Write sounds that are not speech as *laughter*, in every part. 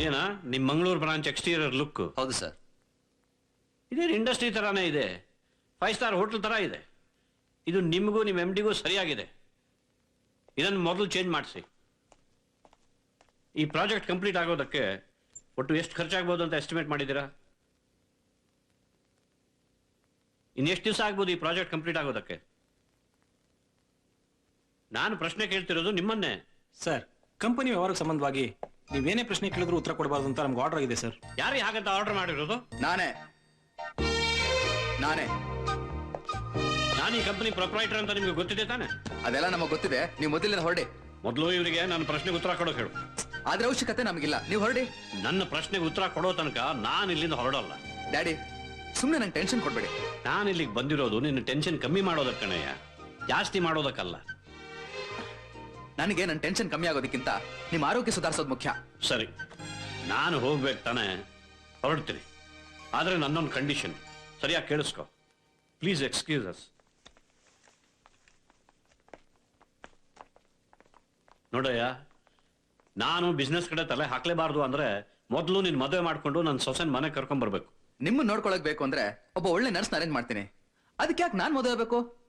ಇದೇನಾ? ನಿಮ್ಮ Mangaluru branch exterior look ಹೌದು ಸರ್. ಇದೇನು ಇಂಡಸ್ಟ್ರಿ ತರಾನೇ ಇದೆ? ಫೈವ್ ಸ್ಟಾರ್ ಹೋಟೆಲ್ ತರ ಇದೆ? ಇದು ನಿಮಗೂ ನಿಮ್ಮ ಎಂ ಡಿಗೂ ಸರಿಯಾಗಿದೆ. ಇದನ್ನು ಮೊದಲು ಚೇಂಜ್ ಮಾಡಿಸಿ. ಈ ಪ್ರಾಜೆಕ್ಟ್ ಕಂಪ್ಲೀಟ್ ಆಗೋದಕ್ಕೆ ಒಟ್ಟು ಎಷ್ಟು ಖರ್ಚಾಗ್ಬೋದು ಅಂತ ಎಸ್ಟಿಮೇಟ್ ಮಾಡಿದ್ದೀರಾ? ಇನ್ನೆಷ್ಟು ದಿವಸ ಆಗ್ಬೋದು ಈ ಪ್ರಾಜೆಕ್ಟ್ ಕಂಪ್ಲೀಟ್ ಆಗೋದಕ್ಕೆ? ನಾನು ಪ್ರಶ್ನೆ ಕೇಳ್ತಿರೋದು ನಿಮ್ಮನ್ನೇ. ಸರ್ ಕಂಪನಿ ವ್ಯವಹಾರಕ್ಕೆ ಸಂಬಂಧವಾಗಿ ನೀವೇನೇ ಪ್ರಶ್ನೆ ಕೇಳಿದ್ರು ಉತ್ತರ ಕೊಡಬಾರ್ದು ಅಂತ ನಮ್ಗೆ ಆರ್ಡರ್ ಆಗಿದೆ ಸರ್ ಯಾರು ಹಾಗಂತ ಆರ್ಡರ್ ಮಾಡಿರೋದು? ನಾನೇ. ನಾನೇ. ನಾನು ಈ ಕಂಪನಿ ಪ್ರೊಪ್ರೈಟರ್ ಅಂತ ನಿಮ್ಗೆ ಗೊತ್ತಿದೆ ತಾನೆ? ಅದೆಲ್ಲ ನಮಗೆ ಗೊತ್ತಿದೆ. ನೀವು ಮೊದಲಿಂದ ಹೊರಡಿ. ಮೊದಲು ಇವರಿಗೆ ನನ್ನ ಪ್ರಶ್ನೆಗೆ ಉತ್ತರ ಕೊಡೋಕೆ ಹೇಳು ಆದ್ರೆ ಅವಶ್ಯಕತೆ ನಮಗಿಲ್ಲ. ನೀವು ಹೊರಡಿ. ನನ್ನ ಪ್ರಶ್ನೆಗೆ ಉತ್ತರ ಕೊಡೋ ತನಕ ನಾನು ಇಲ್ಲಿಂದ ಹೊರಡಲ್ಲ. ಡ್ಯಾಡಿ ಸುಮ್ಮನೆ ನಂಗೆ ಟೆನ್ಷನ್ ಕೊಡ್ಬೇಡಿ. ನಾನು ಇಲ್ಲಿಗೆ ಬಂದಿರೋದು ನಿನ್ನ ಟೆನ್ಷನ್ ಕಮ್ಮಿ ಮಾಡೋದಕ್ಕಣಯ್ಯ ಜಾಸ್ತಿ ಮಾಡೋದಕ್ಕಲ್ಲ. ನನಗೆ ನನ್ನ ಟೆನ್ಷನ್ ಕಮ್ಮಿ ಆಗೋದಕ್ಕಿಂತ ನಿಮ್ಮ ಆರೋಗ್ಯ ಸುಧಾರಿಸೋದು ಮುಖ್ಯ. ಸರಿ. ನಾನು ಹೋಗ್ಬೇಕು ತಾನೆ ಹೊರಡ್ತೀನಿ. ಆದರೆ ನನ್ನೊಂದು ಕಂಡೀಷನ್ ಸರಿಯಾಗಿ ಕೇಳಿಸ್ಕೊ. ಪ್ಲೀಸ್ ಎಕ್ಸ್ಕ್ಯೂಸ್ ಅಸ್ ನೋಡಯ್ಯ ನಾನು ಬಿಸ್ನೆಸ್ ಕಡೆ ತಲೆ ಹಾಕ್ಲೇಬಾರ್ದು ಅಂದ್ರೆ ಮೊದಲು ನಿನ್ ಮದುವೆ ಮಾಡ್ಕೊಂಡು ನನ್ನ ಸೊಸೆನ್ ಮನೆ ಕರ್ಕೊಂಡ್ ಬರ್ಬೇಕು ನಿಮ್ಮನ್ನ ನೋಡ್ಕೊಳಕ್ ಬೇಕು ಅಂದ್ರೆ ಒಬ್ಬ ಒಳ್ಳೆ ನರ್ಸ್ ಅರೇಂಜ್ ಮಾಡ್ತೀನಿ. ಅದಕ್ಕೆ ಯಾಕೆ ನಾನ್ ಮದುವೆ ಬೇಕು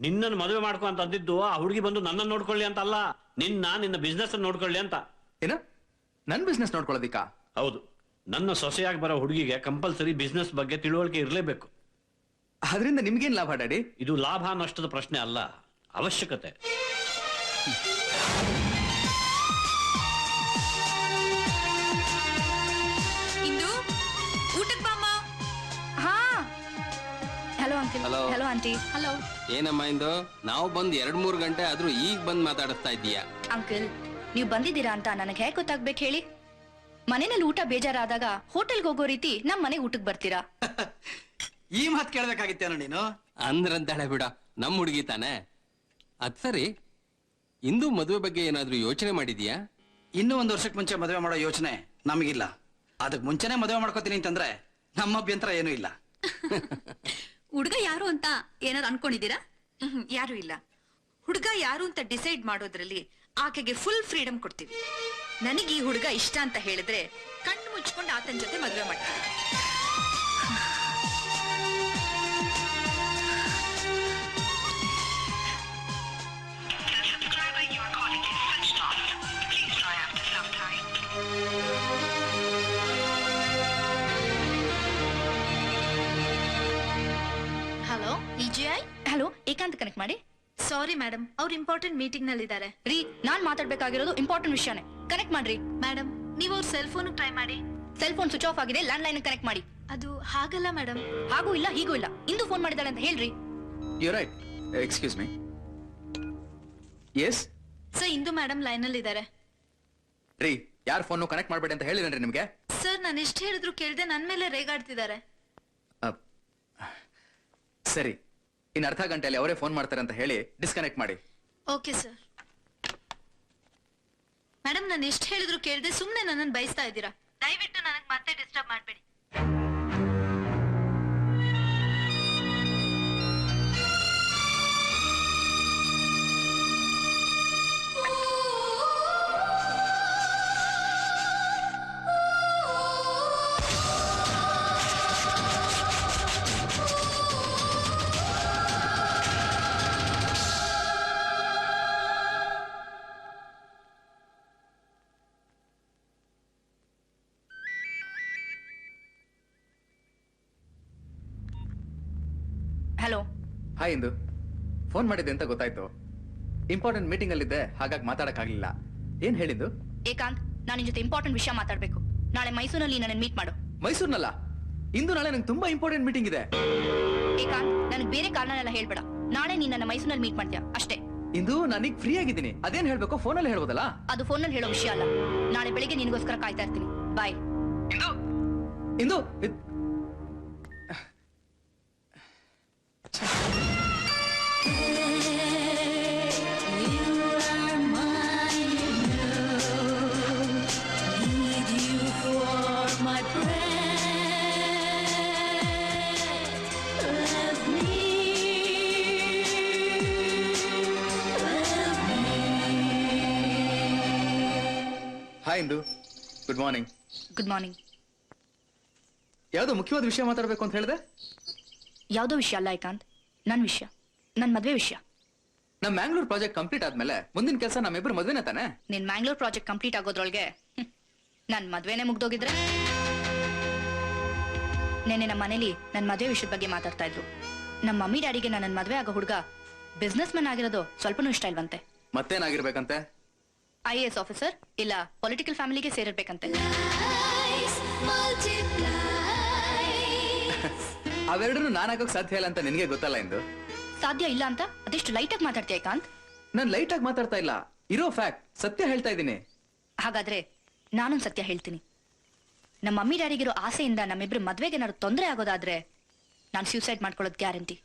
ನಿನ್ನನ್ನು ಮದುವೆ ಮಾಡ್ಕೊ ಅಂತ ಅಂದಿದ್ದು ಆ ಹುಡುಗಿ ಬಂದು ನನ್ನನ್ನು ನೋಡ್ಕೊಳ್ಳಿ ಅಂತ ಅಲ್ಲ ನಿನ್ನ ನಿನ್ನ ಬಿಸ್ನೆಸ್ ನೋಡ್ಕೊಳ್ಳಿ ಅಂತ. ಏನ? ನನ್ ಬಿಸ್ನೆಸ್ ನೋಡ್ಕೊಳ್ಳೋದಿಕ್ಕ? ಹೌದು. ನನ್ನ ಸೊಸೆಯಾಗಿ ಬರೋ ಹುಡುಗಿಗೆ ಕಂಪಲ್ಸರಿ ಬಿಸ್ನೆಸ್ ಬಗ್ಗೆ ತಿಳುವಳಿಕೆ ಇರಲೇಬೇಕು. ಅದರಿಂದ ನಿಮ್ಗೇನ್ ಲಾಭ ಡ್ಯಾಡಿ? ಇದು ಲಾಭ ನಷ್ಟದ ಪ್ರಶ್ನೆ ಅಲ್ಲ. ಅವಶ್ಯಕತೆ. ಹಲೋ ಹಲೋ ಆಂಟಿ ಹಲೋ ಏನಮ್ಮ ಇಂದು? ನಾವು ಬಂದ್ ಎರಡ್ ಮೂರ್ ಗಂಟೆ ಆದ್ರೂ ಈಗ ಬಂದ್ ಮಾತಾಡಿಸ್ತಾ ಇದ್ದೀಯಾ. ಅಂಕಲ್ ನೀವ್ ಬಂದಿದ್ದೀರಾ ಅಂತ ನನಗೆ ಹೇಗ್ ಗೊತ್ತಾಗ್ಬೇಕು ಹೇಳಿ? ಮನೆಯಲ್ಲಿ ಊಟ ಬೇಜಾರಾದಾಗ ಹೋಟೆಲ್ಗೆ ಹೋಗೋ ರೀತಿ ನಮ್ ಮನೆಗೆ ಊಟಕ್ಕೆ ಬರ್ತೀರಾ? *laughs* ಈ ಮಾತ್ ಕೇಳ್ಬೇಕಾಗಿತ್ತೇನೋ ನೀನು? ಅಂದ್ರಂತಾಳೆ ಬಿಡ. ನಮ್ ಹುಡುಗಿ ತಾನೆ. ಅದ್ ಸರಿ. ಇಂದು ಮದುವೆ ಬಗ್ಗೆ ಏನಾದ್ರೂ ಯೋಚನೆ ಮಾಡಿದ್ಯಾ ಇನ್ನೂ ಒಂದ್ ವರ್ಷಕ್ಕೆ ಮುಂಚೆ ಮದುವೆ ಮಾಡೋ ಯೋಚನೆ ನಮಗಿಲ್ಲ. ಅದಕ್ ಮುಂಚೆನೆ ಮದುವೆ ಮಾಡ್ಕೋತೀನಿ ಅಂತಂದ್ರೆ ನಮ್ಮ ಅಭ್ಯಂತರ ಏನೂ ಇಲ್ಲ. *laughs* ಹುಡುಗ ಯಾರು ಅಂತ ಏನಾದ್ರು ಅನ್ಕೊಂಡಿದ್ದೀರಾ? ಯಾರು ಇಲ್ಲ. ಹುಡುಗ ಯಾರು ಅಂತ ಡಿಸೈಡ್ ಮಾಡೋದ್ರಲ್ಲಿ ಆಕೆಗೆ ಫುಲ್ ಫ್ರೀಡಮ್ ಕೊಡ್ತೀವಿ. ನನಗೆ ಈ ಹುಡುಗ ಇಷ್ಟ ಅಂತ ಹೇಳಿದ್ರೆ ಕಣ್ಣು ಮುಚ್ಕೊಂಡು ಆತನ ಜೊತೆ ಮದುವೆ ಮಾಡ್ತೀವಿ ಕನೆಕ್ಟ್ ಮಾಡಿ. ಸಾರಿ ಮೇಡಮ್ ಅವ್ರು ಇಂಪಾರ್ಟೆಂಟ್ ಮೀಟಿಂಗ್ನಲ್ಲಿ ಇದ್ದಾರೆ ರೀ ನಾನ್ ಮಾತಾಡ್ಬೇಕಾಗಿರೋದು ಇಂಪಾರ್ಟೆಂಟ್ ವಿಷಯನೇ. ಕನೆಕ್ಟ್ ಮಾಡ್ರಿ. ಮೇಡಮ್ ನೀವು ಅವ್ರ ಸೆಲ್ ಫೋನ್ ಟ್ರೈ ಮಾಡಿ. ಸೆಲ್ ಫೋನ್ ಸ್ವಿಚ್ ಆಫ್ ಆಗಿದೆ ಲ್ಯಾಂಡ್ ಲೈನ್ ಕನೆಕ್ಟ್ ಮಾಡಿ. ಅದು ಹಾಗಲ್ಲ ಮೇಡಮ್ ಹಾಗೂ ಇಲ್ಲ ಹೀಗೂ ಇಲ್ಲ. ಇಂದು ಫೋನ್ ಮಾಡಿದಾಳೆ ಅಂತ ಹೇಳ್ರಿ. You right excuse me yes sir Indu madam line ಅಲ್ಲಿ ಇದ್ದಾರೆ ರೀ ಯಾರ್ ಫೋನ್ ಕನೆಕ್ಟ್ ಮಾಡ್ಬೇಡಿ ಅಂತ ಹೇಳಿದ್ರಿ ನಿಮ್ಗೆ? ಸರ್ ನಾನು ಎಷ್ಟು ಹೇಳಿದ್ರು ಕೇಳಿದೆ ನನ್ನ ಮೇಲೆ ರೇಗಾಡ್ತಿದ್ದಾರೆ. ಸರಿ. ಇನ್ ಅರ್ಧ ಗಂಟೆಯಲ್ಲಿ ಅವರೇ ಫೋನ್ ಮಾಡ್ತಾರೆ ಅಂತ ಹೇಳಿ ಡಿಸ್ಕನೆಕ್ಟ್ ಮಾಡಿ. ಓಕೆ ಸರ್ ಮೇಡಮ್ ನಾನು ಎಷ್ಟು ಹೇಳಿದ್ರು ಕೇಳದೆ ಸುಮ್ನೆ ನನ್ನನ್ನು ಬಯಸ್ತಾ ಇದ್ದೀರಾ? ದಯವಿಟ್ಟು ನನಗೆ ಮತ್ತೆ ಡಿಸ್ಟರ್ಬ್ ಮಾಡಬೇಡಿ. ಹಾಯ್ ಇಂದು? ಫೋನ್ ಮಾಡಿದ್ದೆ ಅಂತ ಗೊತ್ತಾಯ್ತು. ಇಂಪಾರ್ಟೆಂಟ್ ಮೀಟಿಂಗ್ ಅಲ್ಲಿದ್ದೆ ಹಾಗಾಗಿ ಮಾತಾಡಕ್ಕಾಗ್ಲಿಲ್ಲ. ಏನ್ ಹೇಳಿದ್ದು? ಏಕಾಂತ್ ನಾನು ನಿನ್ ಜೊತೆ ಇಂಪಾರ್ಟೆಂಟ್ ವಿಷಯ ಮಾತಾಡ್ಬೇಕು. ನಾಳೆ ಮೈಸೂರಿನಲ್ಲಿ ನನ್ನ ಮೀಟ್ ಮಾಡು. ಮೈಸೂರ್ನಲ್ಲ? ಇಂದು ನಾಳೆ ನಂಗೆ ತುಂಬಾ ಇಂಪಾರ್ಟೆಂಟ್ ಮೀಟಿಂಗ್ ಇದೆ. ಏಕಾಂತ್ ನನಗೆ ಬೇರೆ ಕಾರಣನೆಲ್ಲ ಹೇಳ್ಬೇಡ. ನಾಳೆ ನೀನ್ ನನ್ನ ಮೈಸೂರಿನಲ್ಲಿ ಮೀಟ್ ಮಾಡ್ತೀಯ ಅಷ್ಟೇ. ಇಂದು ನನಗೆ ಫ್ರೀ ಆಗಿದ್ದೀನಿ. ಅದೇನ್ ಹೇಳ್ಬೇಕು ಫೋನಲ್ಲಿ ಹೇಳ್ಬೋದಲ್ಲ? ಅದು ಫೋನಲ್ಲಿ ಹೇಳೋ ವಿಷಯ ಅಲ್ಲ. ನಾಳೆ ಬೆಳಿಗ್ಗೆ ನಿನಗೋಸ್ಕರ ಕಾಯ್ತಾ ಇರ್ತೀನಿ. ಬಾಯ್ ಇಂದು? ಇದ್- Indu? Good morning good morning ಯಾವುದೋ ಮುಖ್ಯವಾದ ವಿಷಯ ಮಾತಾಡಬೇಕು ಅಂತ ಹೇಳಿದೆ? ಯಾವುದೋ ವಿಷಯ ಅಲ್ಲ ಏಕಾಂತ್? ನನ್ನ ವಿಷಯ. ನನ್ನ ಮದುವೆ ವಿಷಯ. ನಮ್ಮ ಮ್ಯಾಂಗ್ಳೂರ್ ಪ್ರಾಜೆಕ್ಟ್ ಕಂಪ್ಲೀಟ್ ಆದ್ಮೇಲೆ ಮುಂದಿನ ಕೆಲಸ ನಮ್ಮಿಬ್ರು ಮದ್ವೆನೇ ತಾನೆ? ನಿನ್ ಮ್ಯಾಂಗ್ಳೂರ್ ಪ್ರಾಜೆಕ್ಟ್ ಕಂಪ್ಲೀಟ್ ಆಗೋದ್ರೊಳಗೆ ನನ್ನ ನನ್ ಮದ್ವೆನೇ ಮುಗ್ದೋಗಿದ್ರೆ? ನೆನ್ನೆ ನಮ್ಮ ಮನೇಲಿ ನನ್ನ ಮದುವೆ ವಿಷಯದ ಬಗ್ಗೆ ಮಾತಾಡ್ತಾ ಇದ್ರು. ನಮ್ಮ ಮಮ್ಮಿ ಡ್ಯಾಡಿಗೆ ನನ್ನ ಮದ್ವೆ ಆಗೋ ಹುಡುಗ ಬಿಸ್ನೆಸ್ ಮ್ಯಾನ್ ಆಗಿರೋದು ಸ್ವಲ್ಪನೂ ಇಷ್ಟ ಇಲ್ವಂತೆ. ಮತ್ತೇನಾಗಿರ್ಬೇಕಂತೆ? ಐ ಎಸ್ ಆಫೀಸರ್ ಇಲ್ಲ ಪೊಲಿಟಿಕಲ್ ಫ್ಯಾಮಿಲಿಗೆ ಸೇರಿರ್ಬೇಕಂತೆ. *laughs* ಅವೆರಡನ್ನು ನಾನಾಗೋಕ್ ಸಾಧ್ಯ ಇಲ್ಲ ಅಂತ ನಿನಗೆ ಗೊತ್ತಲ್ಲ ಎಂದು ಸಾಧ್ಯ ಇಲ್ಲ ಅಂತ ಅದೆಷ್ಟು ಲೈಟಾಗಿ ಮಾತಾಡ್ತೀಯ ಕಾಂತ್? ನಾನ್ ಲೈಟ್ ಆಗಿ ಮಾತಾಡ್ತಾ ಇಲ್ಲ. ಇರೋ ಫ್ಯಾಕ್ಟ್ ಸತ್ಯ ಹೇಳ್ತಾ ಇದ್ದೀನಿ. ಹಾಗಾದ್ರೆ ನಾನೊಂದ್ ಸತ್ಯ ಹೇಳ್ತೀನಿ. ನಮ್ಮ ಮಮ್ಮಿ ಡ್ಯಾಡಿಗಿರೋ ಆಸೆಯಿಂದ ನಮ್ಮಿಬ್ರು ಮದ್ವೆಗೆ ಏನಾದ್ರು ತೊಂದರೆ ಆಗೋದಾದ್ರೆ ನಾನು ಸ್ಯೂಸೈಡ್ ಮಾಡ್ಕೊಳ್ಳೋದು ಗ್ಯಾರಂಟಿ.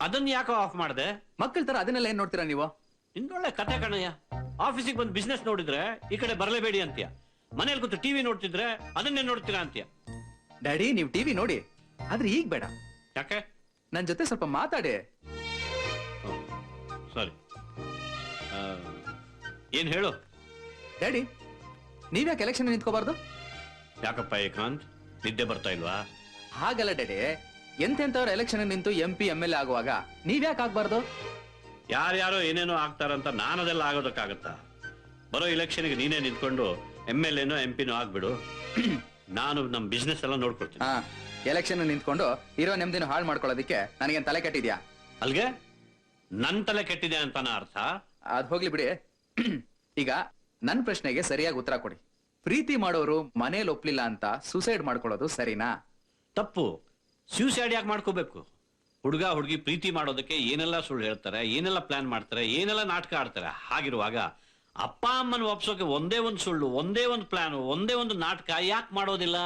ಅದನ್ನ ಯಾಕೋ ಆಫ್ ಮಾಡಿದೆ? ಮಕ್ಕಳ ತರ ಅದನ್ನೆಲ್ಲ ಏನ್ ನೋಡ್ತೀರಾ ನೀವು? ಇನ್ನೊಳ್ಳೆ ಕತೆ ಕಣಯ್ಯ. ಆಫೀಸಿಗೆ ಬಂದು ಬಿಸ್ನೆಸ್ ನೋಡಿದ್ರೆ ಈ ಕಡೆ ಬರಲೇಬೇಡಿ ಅಂತೀಯ. ಮನೇಲಿ ಕೂತು ಟಿವಿ ನೋಡ್ತಿದ್ರೆ ಅದನ್ನೇ ನೋಡ್ತೀರಾ ಅಂತೀಯ. ಡ್ಯಾಡಿ ನೀವು ಟಿವಿ ನೋಡಿ. ಆದ್ರೆ ಈಗ ಬೇಡ. ಯಾಕೆ? ನನ್ ಜೊತೆ ಸ್ವಲ್ಪ ಮಾತಾಡಿ. ಸಾರಿ. ಏನ್ ಹೇಳು? ಡ್ಯಾಡಿ ನೀವ್ಯಾಕೆ ಎಲೆಕ್ಷನ್ ನಿಂತ್ಕೋಬಾರ್ದು? ಯಾಕಪ್ಪ ಏಕಾಂತ್? ನಿದ್ದೆ ಬರ್ತಾ ಇಲ್ವಾ? ಹಾಗಲ್ಲ ಡ್ಯಾಡಿ ಎಂತೆಂತವ್ರ ಎಲೆಕ್ಷನ್ ನಿಂತು ಎಂ ಪಿ ಎಂ ಎಲ್ ಆಗುವಾಗ ನೀವ್ಯಾಕೆ ಆಗ್ಬಾರ್ದು? ಯಾರ್ಯಾರೋ ಏನೇನೋ ಆಗ್ತಾರಂತ ನಾನದೆಲ್ಲ ಆಗೋದಕ್ಕಾಗತ್ತಾ? ಬರೋ ಇಲೆಕ್ಷನ್ಗೆ ನೀನೇ ನಿಂತ್ಕೊಂಡು ಎಂ ಎಲ್ ಎನೋ ಎಂ ಪಿನೋ ಆಗ್ಬಿಡು. *clears throat* ನಾನು ನಮ್ ಬಿಸ್ನೆಸ್ ಎಲ್ಲ ನೋಡ್ಕೊಳ್ತೀನಿ. ಹಾ ಎಲೆಕ್ಷನ್ ನಿಂತ್ಕೊಂಡು ಇರೋ ನೆಮ್ಮದಿನ ಹಾಳು ಮಾಡ್ಕೊಳ್ಳೋದಕ್ಕೆ ನನಗೇನ್ ತಲೆ ಕೆಟ್ಟಿದ್ಯಾ? ಅಲ್ಗೆ? ನನ್ ತಲೆ ಕೆಟ್ಟಿದೆ ಅಂತಾನ ಅರ್ಥ? ಅದ್ ಹೋಗ್ಲಿ ಬಿಡಿ. *clears throat* ಈಗ ನನ್ ಪ್ರಶ್ನೆಗೆ ಸರಿಯಾಗಿ ಉತ್ತರ ಕೊಡಿ. ಪ್ರೀತಿ ಮಾಡೋರು ಮನೇಲಿ ಒಪ್ಲಿಲ್ಲ ಅಂತ ಸೂಸೈಡ್ ಮಾಡ್ಕೊಳ್ಳೋದು ಸರಿನಾ? ತಪ್ಪು. ಸ್ಯೂಸೈಡ್ ಯಾಕೆ ಮಾಡ್ಕೋಬೇಕು? ಹುಡುಗ, ಹುಡುಗಿ ಪ್ರೀತಿ ಮಾಡೋದಕ್ಕೆ ಏನೆಲ್ಲ ಸುಳ್ಳು ಹೇಳ್ತಾರೆ, ಏನೆಲ್ಲ ಪ್ಲಾನ್ ಮಾಡ್ತಾರೆ, ಏನೆಲ್ಲ ನಾಟಕ ಆಡ್ತಾರೆ, ಹಾಗಿರುವಾಗ ಅಪ್ಪ ಅಮ್ಮನ ಒಪ್ಸೋಕೆ ಒಂದೇ ಒಂದು ಸುಳ್ಳು, ಒಂದೇ ಒಂದು ಪ್ಲಾನ್ ಒಂದೇ ಒಂದು ನಾಟಕ ಯಾಕೆ ಮಾಡೋದಿಲ್ಲ?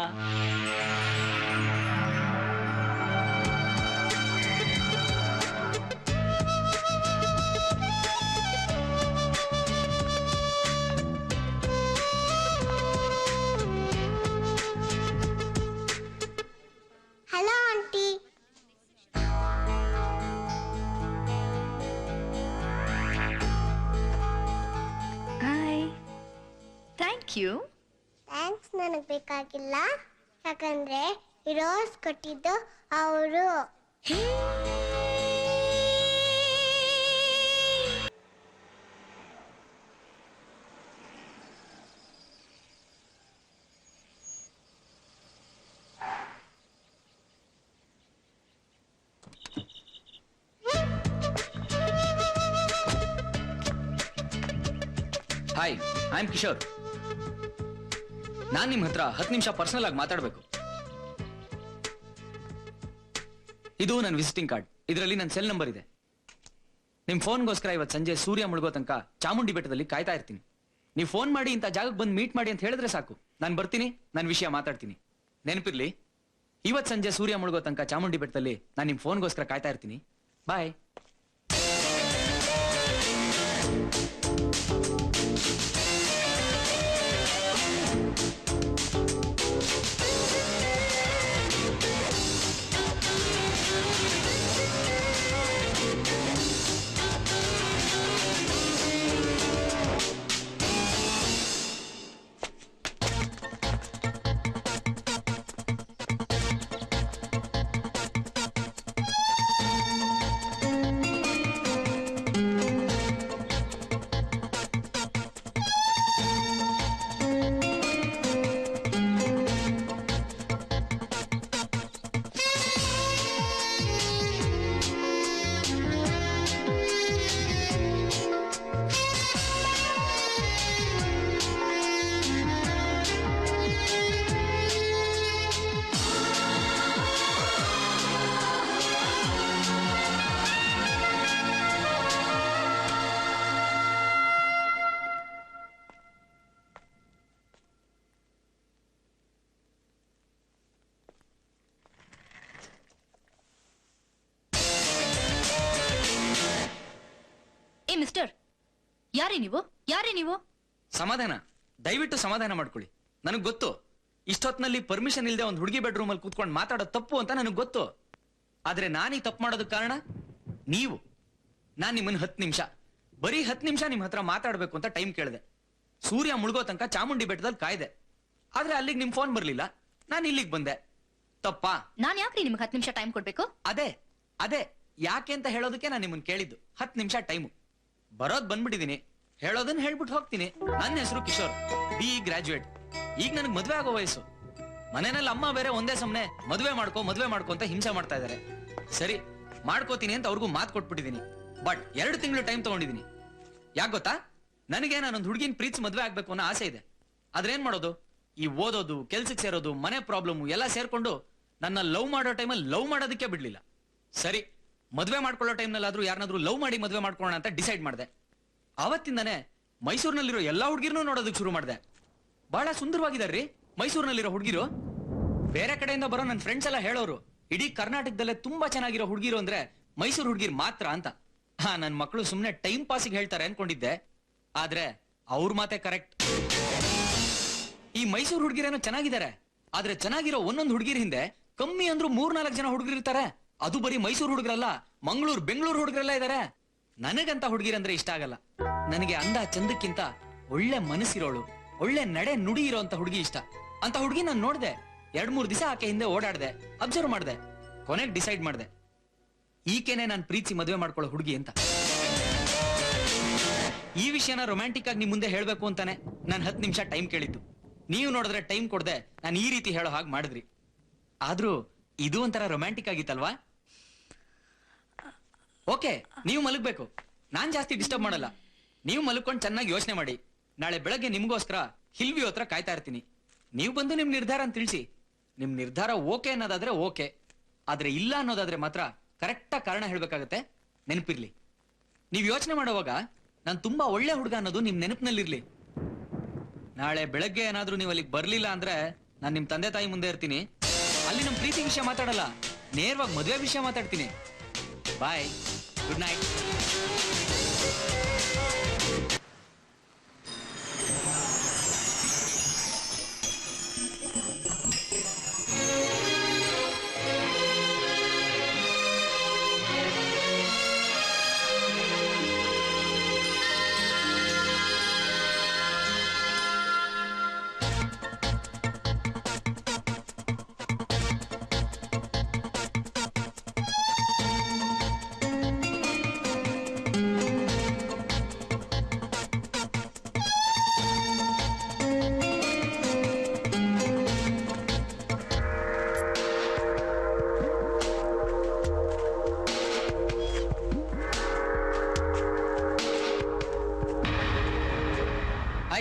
ಬೇಕಾಗಿಲ್ಲ. ಯಾಕಂದ್ರೆ ರೋಸ್ ಕೊಟ್ಟಿದ್ದು ಅವರು. ಹಾಯ್ ಐ ಆಮ್ ಕಿಶೋರ್ ನಾನ್ ನಿಮ್ ಹತ್ರ ಹತ್ತು ನಿಮಿಷ ಪರ್ಸನಲ್ ಆಗಿ ಮಾತಾಡ್ಬೇಕು. ಇದು ನನ್ನ ವಿಸಿಟಿಂಗ್ ಕಾರ್ಡ್ ಇದರಲ್ಲಿ ನನ್ನ ಸೆಲ್ ನಂಬರ್ ಇದೆ. ನಿಮ್ ಫೋನ್ಗೋಸ್ಕರ ಇವತ್ತು ಸಂಜೆ ಸೂರ್ಯ ಮುಳುಗೋ ತನಕ ಚಾಮುಂಡಿ ಬೆಟ್ಟದಲ್ಲಿ ಕಾಯ್ತಾ ಇರ್ತೀನಿ. ನೀವು ಫೋನ್ ಮಾಡಿ ಇಂಥ ಜಾಗಕ್ಕೆ ಬಂದು ಮೀಟ್ ಮಾಡಿ ಅಂತ ಹೇಳಿದ್ರೆ ಸಾಕು. ನಾನು ಬರ್ತೀನಿ ನನ್ನ ವಿಷಯ ಮಾತಾಡ್ತೀನಿ. ನೆನಪಿರ್ಲಿ? ಇವತ್ತು ಸಂಜೆ ಸೂರ್ಯ ಮುಳುಗೋ ತನಕ ಚಾಮುಂಡಿ ಬೆಟ್ಟದಲ್ಲಿ ನಾನು ನಿಮ್ ಫೋನ್ಗೋಸ್ಕರ ಕಾಯ್ತಾ ಇರ್ತೀನಿ. ಬಾಯ್ ಯಾರೇ ನೀವು? ಯಾರೇ ನೀವು? ಸಮಾಧಾನ. ದಯವಿಟ್ಟು ಸಮಾಧಾನ ಮಾಡ್ಕೊಳ್ಳಿ. ನನಗ್ ಗೊತ್ತು. ಇಷ್ಟೊತ್ನಲ್ಲಿ ಪರ್ಮಿಷನ್ ಇಲ್ಲದೆ ಒಂದು ಹುಡುಗಿ ಬೆಡ್ರೂಮ್ ಅಲ್ಲಿ ಕೂತ್ಕೊಂಡು ಮಾತಾಡೋದು ತಪ್ಪು ಅಂತ ನನಗೆ ಗೊತ್ತು. ಆದ್ರೆ ನಾನೀ ತಪ್ಪು ಮಾಡೋದಕ್ಕೆ ಕಾರಣ? ನೀವು. ನಾನ್ ನಿಮ್ಮನ್ನ ಹತ್ತು ನಿಮಿಷ. ಬರೀ ಹತ್ತು ನಿಮಿಷ ನಿಮ್ ಹತ್ರ ಮಾತಾಡ್ಬೇಕು ಅಂತ ಟೈಮ್ ಕೇಳಿದೆ. ಸೂರ್ಯ ಮುಳುಗೋ ತನಕ ಚಾಮುಂಡಿ ಬೆಟ್ಟದಲ್ಲಿ ಕಾಯ್ದೆ. ಆದ್ರೆ ಅಲ್ಲಿಗೆ ನಿಮ್ ಫೋನ್ ಬರ್ಲಿಲ್ಲ. ನಾನು ಇಲ್ಲಿಗೆ ಬಂದೆ. ತಪ್ಪಾ? ನಾನ್ ಯಾಕ್ರಿ ನಿಮ್ಗೆ ಹತ್ತು ನಿಮಿಷ ಟೈಮ್ ಕೊಡ್ಬೇಕು? ಅದೇ. ಅದೇ. ಯಾಕೆ ಅಂತ ಹೇಳೋದಕ್ಕೆ ನಾನು ನಿಮ್ಮನ್ನ ಕೇಳಿದ್ದು. ಹತ್ತು ನಿಮಿಷ ಟೈಮು ಬರೋದ್ ಬಂದ್ಬಿಟ್ಟಿದೀನಿ. ಹೇಳೋದನ್ನ ಹೇಳ್ಬಿಟ್ಟು ಹೋಗ್ತೀನಿ. ನನ್ನ ಹೆಸರು ಕಿಶೋರ್. ಬಿ ಗ್ರಾಜುಯೇಟ್ ಈಗ ನನಗೆ ಮದ್ವೆ ಆಗೋ ವಯಸ್ಸು. ಮನೆಯಲ್ಲಿ ಅಮ್ಮ ಬೇರೆ ಒಂದೇ ಸಮನೆ, ಮದ್ವೆ ಮಾಡ್ಕೋ ಮದ್ವೆ ಮಾಡ್ಕೋ ಅಂತ ಹಿಂಸೆ ಮಾಡ್ತಾ ಇದಾರೆ. ಸರಿ, ಮಾಡ್ಕೋತೀನಿ ಅಂತ ಅವ್ರಿಗೂ ಮಾತು ಕೊಟ್ಬಿಟ್ಟಿದೀನಿ. ಬಟ್ ಎರಡು ತಿಂಗಳು ಟೈಮ್ ತಗೊಂಡಿದೀನಿ. ಯಾಕೆ ಗೊತ್ತಾ? ನನಗೆ ನಾನೊಂದು ಹುಡುಗಿನ ಪ್ರೀತಿ ಮದ್ವೆ ಆಗ್ಬೇಕು ಅನ್ನೋ ಆಸೆ ಇದೆ. ಆದ್ರೆ ಏನ್ ಮಾಡೋದು? ಈ ಓದೋದು ಕೆಲ್ಸಕ್ಕೆ ಸೇರೋದು, ಮನೆ ಪ್ರಾಬ್ಲಮ್ ಎಲ್ಲ ಸೇರ್ಕೊಂಡು ನನ್ನ ಲವ್ ಮಾಡೋ ಟೈಮಲ್ಲಿ ಲವ್ ಮಾಡೋದಕ್ಕೆ ಬಿಡ್ಲಿಲ್ಲ. ಸರಿ ಮದ್ವೆ ಮಾಡ್ಕೊಳ್ಳೋ ಟೈಮ್ನಲ್ಲಾದ್ರೂ ಯಾರನ್ನಾದ್ರೂ ಲವ್ ಮಾಡಿ ಮದುವೆ ಮಾಡ್ಕೊಳ್ಳೋಣ ಅಂತ ಡಿಸೈಡ್ ಮಾಡಿದೆ. ಆವತ್ತಿಂದಾನೆ ಮೈಸೂರಿನಲ್ಲಿರೋ ಎಲ್ಲಾ ಹುಡುಗಿರನ್ನೂ ನೋಡೋದಕ್ಕೆ ಶುರು ಮಾಡಿದೆ. ಬಹಳ ಸುಂದರವಾಗಿದಾರ್ರಿ ಮೈಸೂರಿನಲ್ಲಿರೋ ಹುಡುಗಿರು. ಬೇರೆ ಕಡೆಯಿಂದ ಬರೋ ನನ್ನ ಫ್ರೆಂಡ್ಸ್ ಎಲ್ಲ ಹೇಳೋರು, ಇಡೀ ಕರ್ನಾಟಕದಲ್ಲೇ ತುಂಬಾ ಚೆನ್ನಾಗಿರೋ ಹುಡುಗಿರು ಅಂದ್ರೆ ಮೈಸೂರು ಹುಡುಗಿರು ಮಾತ್ರ ಅಂತ. ಹಾ, ನನ್ ಮಕ್ಕಳು ಸುಮ್ಮನೆ ಟೈಮ್ ಪಾಸಿಗೆ ಹೇಳ್ತಾರೆ ಅನ್ಕೊಂಡಿದ್ದೆ. ಆದ್ರೆ ಅವ್ರ ಮಾತೆ ಕರೆಕ್ಟ್ ಈ ಮೈಸೂರು ಹುಡುಗಿರೇನೋ ಚೆನ್ನಾಗಿದ್ದಾರೆ ಆದ್ರೆ ಚೆನ್ನಾಗಿರೋ ಒಂದೊಂದು ಹುಡುಗಿರ ಹಿಂದೆ ಕಮ್ಮಿ ಅಂದ್ರೂ ಮೂರ್ನಾಲ್ಕು ಜನ ಜನ ಹುಡುಗಿರ್ತಾರೆ ಅದು ಬರೀ ಮೈಸೂರು ಹುಡುಗರಲ್ಲ, ಮಂಗಳೂರು, ಬೆಂಗಳೂರು ಹುಡುಗರೆಲ್ಲ ಇದಾರೆ. ನನಗಂತ ಹುಡುಗಿರಂದ್ರೆ ಇಷ್ಟ ಆಗಲ್ಲ. ನನಗೆ ಅಂದ ಚಂದಕ್ಕಿಂತ ಒಳ್ಳೆ ಮನಸ್ಸಿರೋಳು, ಒಳ್ಳೆ ನಡೆ ನುಡಿ ಇರೋಂತ ಹುಡುಗಿ ಇಷ್ಟ. ಅಂತ ಹುಡುಗಿ ನಾನು ನೋಡ್ದೆ. ಎರಡ್ ಮೂರ್ ದಿವಸ ಆಕೆ ಹಿಂದೆ ಓಡಾಡ್ದೆ, ಅಬ್ಸರ್ವ್ ಮಾಡ್ದೆ, ಕೊನೆಗೆ ಡಿಸೈಡ್ ಮಾಡ್ದೆ. ಈಕೆನೆ ನಾನು ಪ್ರೀತಿ ಮದುವೆ ಮಾಡ್ಕೊಳ್ಳೋ ಹುಡುಗಿ ಅಂತ. ಈ ವಿಷಯನ ರೊಮ್ಯಾಂಟಿಕ್ ಆಗಿ ನಿಮ್ ಮುಂದೆ ಹೇಳ್ಬೇಕು ಅಂತಾನೆ ನಾನು ಹತ್ತು ನಿಮಿಷ ಟೈಮ್ ಕೇಳಿದ್ದು. ನೀವು ನೋಡಿದ್ರೆ ಟೈಮ್ ಕೊಡದೆ ನಾನು ಈ ರೀತಿ ಹೇಳೋ ಹಾಗೆ ಮಾಡಿದ್ರಿ. ಆದ್ರೂ ಇದು ಒಂಥರ ರೊಮ್ಯಾಂಟಿಕ್ ಆಗಿತ್ತಲ್ವಾ? ಓಕೆ, ನೀವು ಮಲಗ್ಬೇಕು. ನಾನ್ ಜಾಸ್ತಿ ಡಿಸ್ಟರ್ಬ್ ಮಾಡಲ್ಲ. ನೀವು ಮಲ್ಕೊಂಡು ಚೆನ್ನಾಗಿ ಯೋಚನೆ ಮಾಡಿ. ನಾಳೆ ಬೆಳಗ್ಗೆ ನಿಮ್ಗೋಸ್ಕರ ಹಿಲ್ವಿ ಹತ್ರ ಕಾಯ್ತಾ ಇರ್ತೀನಿ. ನೀವು ಬಂದು ನಿಮ್ ನಿರ್ಧಾರ ಅಂತ ತಿಳಿಸಿ. ನಿಮ್ ನಿರ್ಧಾರ ಓಕೆ ಅನ್ನೋದಾದ್ರೆ ಓಕೆ. ಆದ್ರೆ ಇಲ್ಲ ಅನ್ನೋದಾದ್ರೆ ಮಾತ್ರ ಕರೆಕ್ಟಾಗಿ ಕಾರಣ ಹೇಳ್ಬೇಕಾಗತ್ತೆ. ನೆನಪಿರ್ಲಿ. ನೀವ್ ಯೋಚನೆ ಮಾಡುವಾಗ ನಾನು ತುಂಬಾ ಒಳ್ಳೆ ಹುಡುಗ ಅನ್ನೋದು ನಿಮ್ ನೆನಪಿನಲ್ಲಿರ್ಲಿ. ನಾಳೆ ಬೆಳಗ್ಗೆ ಏನಾದ್ರೂ ನೀವು ಅಲ್ಲಿಗೆ ಬರ್ಲಿಲ್ಲ ಅಂದ್ರೆ ನಾನು ನಿಮ್ ತಂದೆ ತಾಯಿ ಮುಂದೆ ಇರ್ತೀನಿ. ಅಲ್ಲಿ ನಮ್ ಪ್ರೀತಿ ವಿಷಯ ಮಾತಾಡಲ್ಲ. ನೇರವಾಗಿ ಮದುವೆ ವಿಷಯ ಮಾತಾಡ್ತೀನಿ. ಬಾಯ್ ಗುಡ್ ನೈಟ್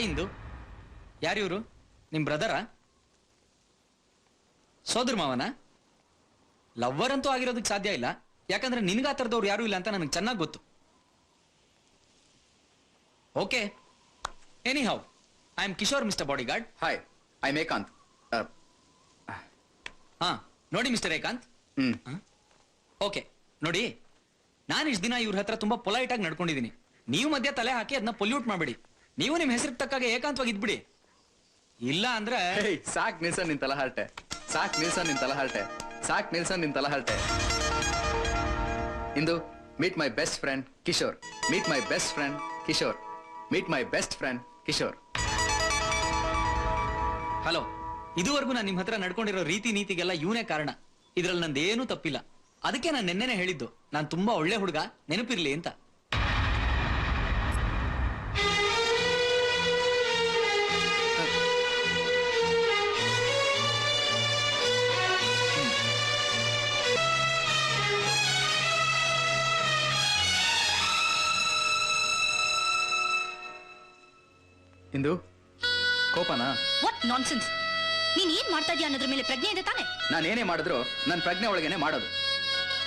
ಇಂದು ಯಾರಿವ್ರು ನಿಮ್ ಬ್ರದರಾ? ಸೋದರ ಮಾವನ? ಲವ್ವರ್ ಅಂತೂ ಆಗಿರೋದಕ್ಕೆ ಸಾಧ್ಯ ಇಲ್ಲ. ಯಾಕಂದ್ರೆ ನಿನ್ಗ ಆ ಥರದವ್ರು ಯಾರು ಇಲ್ಲ ಅಂತ ನನಗೆ ಚೆನ್ನಾಗಿ ಗೊತ್ತು. Okay. Anyhow I am Kishore mister bodyguard hi I ಮೇಕಾಂತ್ ಹಾ ನೋಡಿ ಮಿಸ್ಟರ್ ಏಕಾಂತ್ ಹ್ಮ್. ಓಕೆ ನೋಡಿ ನಾನು ಇಷ್ಟು ದಿನ ಇವ್ರ ಹತ್ರ ತುಂಬಾ ಪೊಲೈಟ್ ಆಗಿ ನಡ್ಕೊಂಡಿದ್ದೀನಿ ನೀವು ಮಧ್ಯ ತಲೆ ಹಾಕಿ ಅದನ್ನ ಪೊಲ್ಯೂಟ್ ಮಾಡಬೇಡಿ. ನೀವು ನಿಮ್ ಹೆಸರು ತಕ್ಕಾಗೆ ಏಕಾಂತವಾಗಿ ಇದ್ಬಿಡಿ. ಇಲ್ಲ ಅಂದ್ರೆ ಸಾಕ್ ನಿಲ್ಸನ್ ನಿನ್ ತಲಹರಟೆ. ಸಾಕ್ ನಿಲ್ಸನ್ ನಿನ್ ತಲಹರಟೆ. ಸಾಕ್ ನಿಲ್ಸನ್ ನಿನ್ ತಲಹರಟೆ. Indu meet my best friend Kishore meet my best friend Kishore meet my best friend Kishore hello ಇದುವರೆಗೂ ನಾನು ನಿಮ್ ಹತ್ರ ನಡ್ಕೊಂಡಿರೋ ರೀತಿ ನೀತಿಗೆಲ್ಲ ಇವನೇ ಕಾರಣ. ಇದ್ರಲ್ಲಿ ನಂದೇನೂ ತಪ್ಪಿಲ್ಲ. ಅದಕ್ಕೆ ನಾನು ನಿನ್ನೆನೆ ಹೇಳಿದ್ದು. ನಾನು ತುಂಬಾ ಒಳ್ಳೆ ಹುಡುಗ. ನೆನಪಿರ್ಲಿ ಅಂತ. ಇಂದು? ಕೋಪನಾ? ವಾಟ್ ಸೆನ್ಸ್ ನೀನ್ ಏನ್ ಮಾಡ್ತಾ ಇದೀಯ ಅನ್ನೋದ್ರ ಮೇಲೆ ಪ್ರಜ್ಞೆ ಇದೆ ತಾನೆ? ನಾನು ಏನೇ ಮಾಡಿದ್ರು ನನ್ನ ಪ್ರಜ್ಞೆ ಒಳಗೇನೆ ಮಾಡೋದು.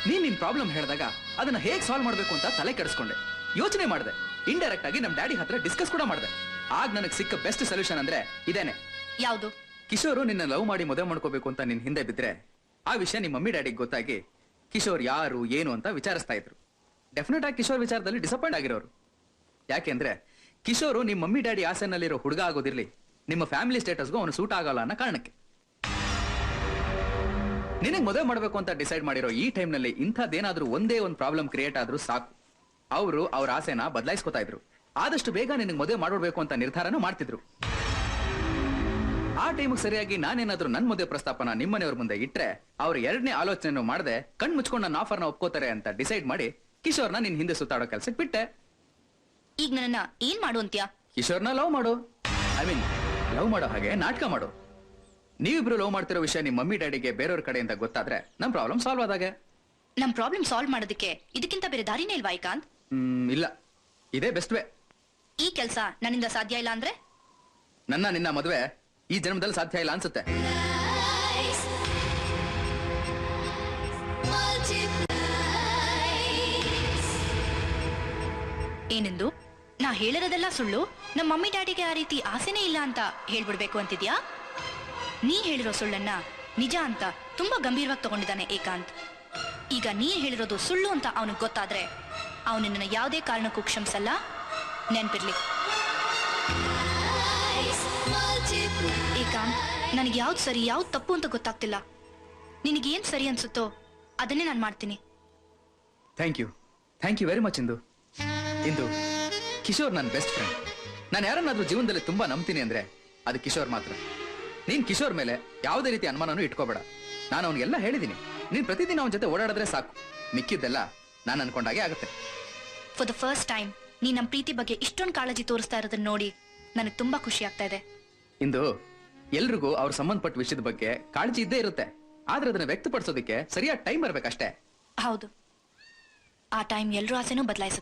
ನೀನ್ ನಿನ್ ಪ್ರಾಬ್ಲಮ್ ಹೇಳಿದಾಗ ಅದನ್ನ ಹೇಗ್ ಸಾಲ್ವ್ ಮಾಡ್ಬೇಕು ಅಂತ ತಲೆ ಕೆಡಿಸ್ಕೊಂಡೆ. ಯೋಚನೆ ಮಾಡಿದೆ. ಇಂಡೈರೆಕ್ಟ್ ಆಗಿ ನಮ್ ಡ್ಯಾಡಿ ಹತ್ರ ಡಿಸ್ಕಸ್ ಕೂಡ ಮಾಡಿದೆ. ಆಗ ನನಗೆ ಸಿಕ್ಕ ಬೆಸ್ಟ್ ಸೊಲ್ಯೂಷನ್ ಅಂದ್ರೆ ಇದೇನೆ. ಯಾವುದು? ಕಿಶೋರು ನಿನ್ನ ಲವ್ ಮಾಡಿ ಮದುವೆ ಮಾಡ್ಕೋಬೇಕು ಅಂತ ನಿನ್ ಹಿಂದೆ ಬಿದ್ರೆ ಆ ವಿಷಯ ನಿಮ್ಮ ಮಮ್ಮಿ ಡ್ಯಾಡಿಗೆ ಗೊತ್ತಾಗಿ ಕಿಶೋರ್ ಯಾರು ಏನು ಅಂತ ವಿಚಾರಿಸ್ತಾ ಇದ್ರು. ಡೆಫಿನೆಟ್ ಆಗಿ ಕಿಶೋರ್ ವಿಚಾರದಲ್ಲಿ ಡಿಸಪಾಯಿಂಟ್ ಆಗಿರೋರು. ಯಾಕೆಂದ್ರೆ ಕಿಶೋರು ನಿಮ್ಮ ಮಮ್ಮಿ ಡ್ಯಾಡಿ ಆಸೆನಲ್ಲಿರೋ ಹುಡುಗ ಆಗೋದಿರ್ಲಿ. ನಿಮ್ಮ ಫ್ಯಾಮಿಲಿ ಸ್ಟೇಟಸ್ಗೂ ಅವನು ಸೂಟ್ ಆಗಲ್ಲ ಅನ್ನೋ ಕಾರಣಕ್ಕೆ. ನಿನಗೆ ಮದುವೆ ಮಾಡಬೇಕು ಅಂತ ಡಿಸೈಡ್ ಮಾಡಿರೋ ಈ ಟೈಮ್ನಲ್ಲಿ ಇಂಥದ್ದೇನಾದ್ರೂ ಒಂದೇ ಒಂದು ಪ್ರಾಬ್ಲಮ್ ಕ್ರಿಯೇಟ್ ಆದ್ರೂ ಸಾಕು. ಅವರು ಅವ್ರ ಆಸೆನ ಬದಲಾಯಿಸ್ಕೊತಾ ಇದ್ರು. ಆದಷ್ಟು ಬೇಗ ನಿನಗೆ ಮದುವೆ ಮಾಡಬೇಕು ಅಂತ ನಿರ್ಧಾರನ ಮಾಡ್ತಿದ್ರು. ಆ ಟೈಮ್ಗೆ ಸರಿಯಾಗಿ ನಾನೇನಾದ್ರೂ ನನ್ನ ಮದುವೆ ಪ್ರಸ್ತಾಪನ ನಿಮ್ಮನೆಯವ್ರ ಮುಂದೆ ಇಟ್ರೆ ಅವ್ರ ಎರಡನೇ ಆಲೋಚನೆ ಮಾಡದೆ ಕಣ್ ಮುಚ್ಕೊಂಡು ನನ್ನ ಆಫರ್ನ ಒಪ್ಕೋತಾರೆ ಅಂತ ಡಿಸೈಡ್ ಮಾಡಿ ಕಿಶೋರ್ನ ನಿನ್ ಹಿಂದೆ ಸುತ್ತಾಡೋ ಕೆಲಸಕ್ಕೆ ಬಿಟ್ಟೆ. ಈಗ ನನ್ನ ಏನ್ ಮಾಡು ಅಂತ್ಯಾ? ಕಿಶೋರ್ನ ಲವ್ ಮಾಡು. ಐ ಮೀನ್ ಲವ್ ಮಾಡೋ ಹಾಗೆ ನಾಟಕ ಮಾಡು. ನೀವಿಬ್ರು ಲವ್ ಮಾಡ್ತಿರೋ ವಿಷಯ ನಿಮ್ಮ ಮಮ್ಮಿ ಡ್ಯಾಡಿಗೆ ಬೇರೆಯವ್ರ ಕಡೆಯಿಂದ ಗೊತ್ತಾದ್ರೆ ನಮ್ ಪ್ರಾಬ್ಲಮ್ ಸಾಲ್ವ್ ಆದಾಗೆ. ನಮ್ ಪ್ರಾಬ್ಲಮ್ ಸಾಲ್ವ್ ಮಾಡೋದಕ್ಕೆ ಇದಕ್ಕಿಂತ ಬೇರೆ ದಾರಿನೇ ಇಲ್ವಾ ಐಕಾಂತ್ ಹ್ಮ್ ಇಲ್ಲ. ಇದೇ ಬೆಸ್ಟ್ ವೇ ಈ ಕೆಲ್ಸ ನನ್ನಿಂದ ಸಾಧ್ಯ ಇಲ್ಲ ಅಂದ್ರೆ? ನನ್ನ ನಿನ್ನ ಮದುವೆ ಈ ಜನ್ಮದಲ್ಲಿ ಸಾಧ್ಯ ಇಲ್ಲ ಅನ್ಸುತ್ತೆ. ಏನೆಂದು? ನಾ ಹೇಳಿರೋದೆಲ್ಲ ಸುಳ್ಳು? ನಮ್ಮ ಮಮ್ಮಿ ಡ್ಯಾಡಿಗೆ ಆ ರೀತಿ ಆಸೆನೇ ಇಲ್ಲ ಅಂತ ಹೇಳ್ಬಿಡ್ಬೇಕು ಅಂತಿದ್ಯಾ? ನೀ ಹೇಳಿರೋ ಸುಳ್ಳನ್ನ ನಿಜ ಅಂತ ತುಂಬಾ ಗಂಭೀರವಾಗಿ ತಗೊಂಡಿದ್ದಾನೆ ಏಕಾಂತ್. ಈಗ ನೀ ಹೇಳಿರೋದು ಸುಳ್ಳು ಅಂತ ಅವನಿಗೆ ಗೊತ್ತಾದ್ರೆ ಅವನು ನನ್ನ ಯಾವುದೇ ಕಾರಣಕ್ಕೂ ಕ್ಷಮಿಸಲ್ಲ. ನೆನ್ಪಿರ್ಲಿ. ಏಕಾಂತ್, ನನಗೆ ಯಾವ್ದು ಸರಿ, ಯಾವ್ದು ತಪ್ಪು ಅಂತ ಗೊತ್ತಾಗ್ತಿಲ್ಲ. ನಿನಗೇನ್ ಸರಿ ಅನ್ಸುತ್ತೋ ಅದನ್ನೇ ನಾನು ಮಾಡ್ತೀನಿ. Thank you thank you very much Indu. Indu Kishore ನನ್ನ ಬೆಸ್ಟ್ ಫ್ರೆಂಡ್ ನಾನು ಯಾರನ್ನಾದ್ರೂ ಜೀವನದಲ್ಲಿ ತುಂಬಾ ನಂಬ್ತೀನಿ ಅಂದ್ರೆ ಅದು ಕಿಶೋರ್ ಮಾತ್ರ. ನೀನ್ ಕಿಶೋರ್ ಮೇಲೆ ಯಾವುದೇ ರೀತಿ ಅನುಮಾನನೂ ಇಟ್ಕೋಬೇಡ. ನಾನು ಅವನಿಗೆಲ್ಲ ಹೇಳಿದ್ದೀನಿ ನೀನ್ ಪ್ರತಿದಿನ ಅವನ ಜೊತೆ ಓಡಾಡಿದ್ರೆ ಸಾಕು. ಮಿಕ್ಕಿದ್ದೆಲ್ಲ ನಾನು ಅನ್ಕೊಂಡಾಗೆ ಆಗುತ್ತೆ. ಫಾರ್ ದ ಫಸ್ಟ್ ಟೈಮ್ ನೀನ್ ನಮ್ಮ ಪ್ರೀತಿ ಬಗ್ಗೆ ಇಷ್ಟೊಂದು ಕಾಳಜಿ ತೋರಿಸ್ತಾ ಇರೋದನ್ನ ನೋಡಿ ನನಗೆ ತುಂಬಾ ಖುಷಿ ಆಗ್ತಾ ಇದೆ. ಇಂದು ಎಲ್ರಿಗೂ ಅವ್ರ ಸಂಬಂಧಪಟ್ಟ ವಿಷಯದ ಬಗ್ಗೆ ಕಾಳಜಿ ಇದ್ದೇ ಇರುತ್ತೆ. ಆದ್ರೆ ಅದನ್ನ ವ್ಯಕ್ತಪಡಿಸೋದಕ್ಕೆ ಸರಿಯಾದ ಟೈಮ್ ಬರ್ಬೇಕಷ್ಟೇ. ಹೌದು. ಆ ಟೈಮ್ ಎಲ್ರೂ ಆಸೆನೂ ಬದಲಾಯಿಸುತ್ತೆ.